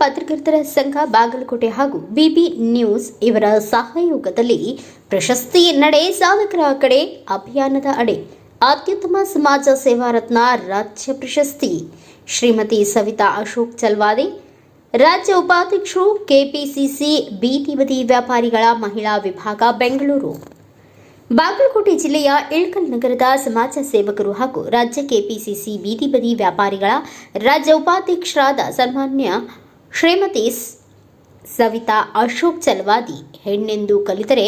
ಪತ್ರಕರ್ತರ ಸಂಘ ಬಾಗಲಕೋಟೆ ಹಾಗೂ ಬಿಬಿ ನ್ಯೂಸ್ ಇವರ ಸಹಯೋಗದಲ್ಲಿ ಪ್ರಶಸ್ತಿ ನಡೆ ಸಾಧಕರ ಕಡೆ ಅಭಿಯಾನದ ಅಡೆ. ಅತ್ಯುತ್ತಮ ಸಮಾಜ ಸೇವಾ ರತ್ನ ರಾಜ್ಯ ಪ್ರಶಸ್ತಿ. ಶ್ರೀಮತಿ ಸವಿತಾ ಅಶೋಕ್ ಚಲ್ವಾದಿ, ರಾಜ್ಯ ಉಪಾಧ್ಯಕ್ಷರು ಕೆಪಿಸಿಸಿ ಬೀದಿ ಬದಿ ವ್ಯಾಪಾರಿಗಳ ಮಹಿಳಾ ವಿಭಾಗ ಬೆಂಗಳೂರು. ಬಾಗಲಕೋಟೆ ಜಿಲ್ಲೆಯ ಇಳ್ಕಲ್ ನಗರದ ಸಮಾಜ ಸೇವಕರು ಹಾಗೂ ರಾಜ್ಯ ಕೆಪಿಸಿಸಿ ಬೀದಿ ಬದಿ ವ್ಯಾಪಾರಿಗಳ ರಾಜ್ಯ ಉಪಾಧ್ಯಕ್ಷರಾದ ಸನ್ಮಾನ್ಯ ಶ್ರೀಮತಿ ಸವಿತಾ ಅಶೋಕ್ ಚಲವಾದಿ, ಹೆಣ್ಣೆಂದು ಕಲಿತರೆ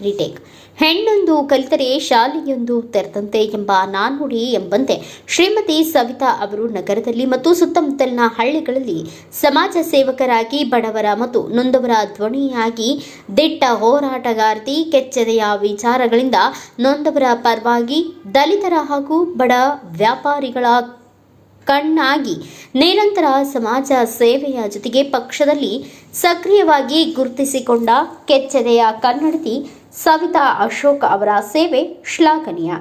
ರಿಟೇಕ್. ಹೆಣ್ಣೊಂದು ಕಲಿತರೆ ಶಾಲೆಯೊಂದು ತೆರೆದಂತೆ ಎಂಬ ನಾನುಡಿ ಎಂಬಂತೆ ಶ್ರೀಮತಿ ಸವಿತಾ ಅವರು ನಗರದಲ್ಲಿ ಮತ್ತು ಸುತ್ತಮುತ್ತಲಿನ ಹಳ್ಳಿಗಳಲ್ಲಿ ಸಮಾಜ ಸೇವಕರಾಗಿ, ಬಡವರ ಮತ್ತು ನೊಂದವರ ಧ್ವನಿಯಾಗಿ ದಿಟ್ಟ ಹೋರಾಟಗಾರ್ತಿ, ಕೆಚ್ಚದೆಯ ವಿಚಾರಗಳಿಂದ ನೊಂದವರ ಪರವಾಗಿ ದಲಿತರ ಹಾಗೂ ಬಡ ವ್ಯಾಪಾರಿಗಳ ಕಣ್ಣಾಗಿ. ನಿರಂತರ ಸಮಾಜ ಸೇವೆಯ ಜೊತೆಗೆ ಪಕ್ಷದಲ್ಲಿ ಸಕ್ರಿಯವಾಗಿ ಗುರುತಿಸಿಕೊಂಡ ಕೆಚ್ಚೆದೆಯ ಕನ್ನಡತಿ ಸವಿತಾ ಅಶೋಕ್ ಅವರ ಸೇವೆ ಶ್ಲಾಘನೀಯ.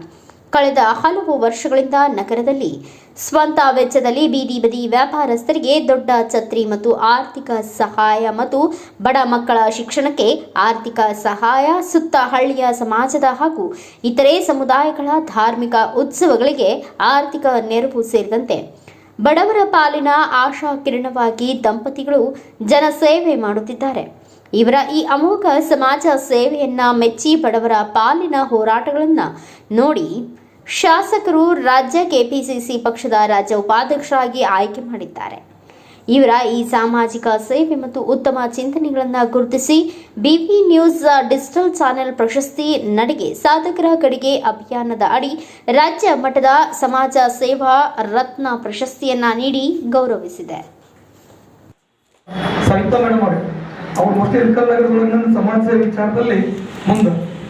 ಕಳೆದ ಹಲವು ವರ್ಷಗಳಿಂದ ನಗರದಲ್ಲಿ ಸ್ವಂತ ವೆಚ್ಚದಲ್ಲಿ ಬೀದಿ ಬದಿ ವ್ಯಾಪಾರಸ್ಥರಿಗೆ ದೊಡ್ಡ ಛತ್ರಿ ಮತ್ತು ಆರ್ಥಿಕ ಸಹಾಯ ಮತ್ತು ಬಡ ಮಕ್ಕಳ ಶಿಕ್ಷಣಕ್ಕೆ ಆರ್ಥಿಕ ಸಹಾಯ, ಸುತ್ತ ಹಳ್ಳಿಯ ಸಮಾಜದ ಹಾಗೂ ಇತರೆ ಸಮುದಾಯಗಳ ಧಾರ್ಮಿಕ ಉತ್ಸವಗಳಿಗೆ ಆರ್ಥಿಕ ನೆರವು ಸೇರಿದಂತೆ ಬಡವರ ಪಾಲಿನ ಆಶಾ ಕಿರಣವಾಗಿ ದಂಪತಿಗಳು ಜನಸೇವೆ ಮಾಡುತ್ತಿದ್ದಾರೆ. ಇವರ ಈ ಅಮೋಘ ಸಮಾಜ ಸೇವೆಯನ್ನ ಮೆಚ್ಚಿ ಬಡವರ ಪಾಲಿನ ಹೋರಾಟಗಳನ್ನು ನೋಡಿ ಶಾಸಕರು ರಾಜ್ಯ ಕೆಪಿಸಿಸಿ ಪಕ್ಷದ ರಾಜ್ಯ ಉಪಾಧ್ಯಕ್ಷರಾಗಿ ಆಯ್ಕೆ ಮಾಡಿದ್ದಾರೆ. ಇವರ ಈ ಸಾಮಾಜಿಕ ಸೇವೆ ಮತ್ತು ಉತ್ತಮ ಚಿಂತನೆಗಳನ್ನು ಗುರುತಿಸಿ ಬಿವಿ ನ್ಯೂಸ್ ಡಿಜಿಟಲ್ ಚಾನೆಲ್ ಪ್ರಶಸ್ತಿ ನಡಿಗೆ ಸಾಧಕರ ಕಡೆಗೆ ಅಭಿಯಾನದ ಅಡಿ ರಾಜ್ಯ ಮಟ್ಟದ ಸಮಾಜ ಸೇವಾ ರತ್ನ ಪ್ರಶಸ್ತಿಯನ್ನ ನೀಡಿ ಗೌರವಿಸಿದೆ. ಸಮಾಜ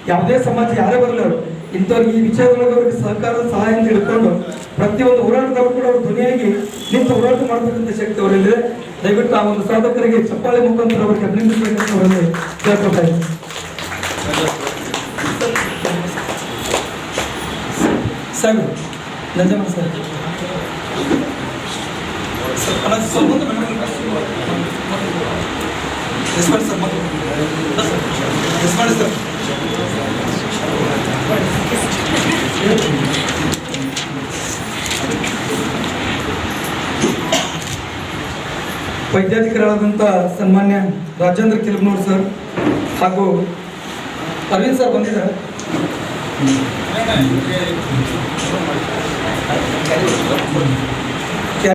ಯಾವುದೇ ಸಮಾಜ ಯಾರೇ ಬರಲಿ ಅವರು ಇಂಥವ್ರಿಗೆ ಈ ವಿಚಾರದೊಳಗೆ ಅವರಿಗೆ ಸಹಕಾರದ ಸಹಾಯ ಅಂತ ಹಿಡ್ಕೊಂಡು ಪ್ರತಿಯೊಂದು ಹೋರಾಟದವರು ಕೂಡ ಅವರು ಧ್ವನಿಯಾಗಿ ನಿಂತು ಹೋರಾಟ ಮಾಡತಕ್ಕಂಥ ಶಕ್ತಿ ಅವರಲ್ಲಿದೆ. ದಯವಿಟ್ಟು ಆ ಒಂದು ಸಾಧಕರಿಗೆ ಚಪ್ಪಾಳೆ ಮುಖಾಂತರ ಅವರಿಗೆ ಅಭಿನಂದಿಸಬೇಕಂತ ಅವರಲ್ಲಿ ಕೇಳ್ಕೊತಾ ಇದ್ದೀನಿ sir sir. Sir sir. Yes ಮಾಡಿ ಸರ್ ವೈದ್ಯಾಧಿಕಾರಿಗಳಾದಂಥ ಸನ್ಮಾನ್ಯ ರಾಜೇಂದ್ರ ಕಿಲ್ಮನೂರ್ ಸರ್ ಹಾಗೂ ಅರವಿಂದ್ ಸರ್ ಬಂದಿದ್ದಾರೆ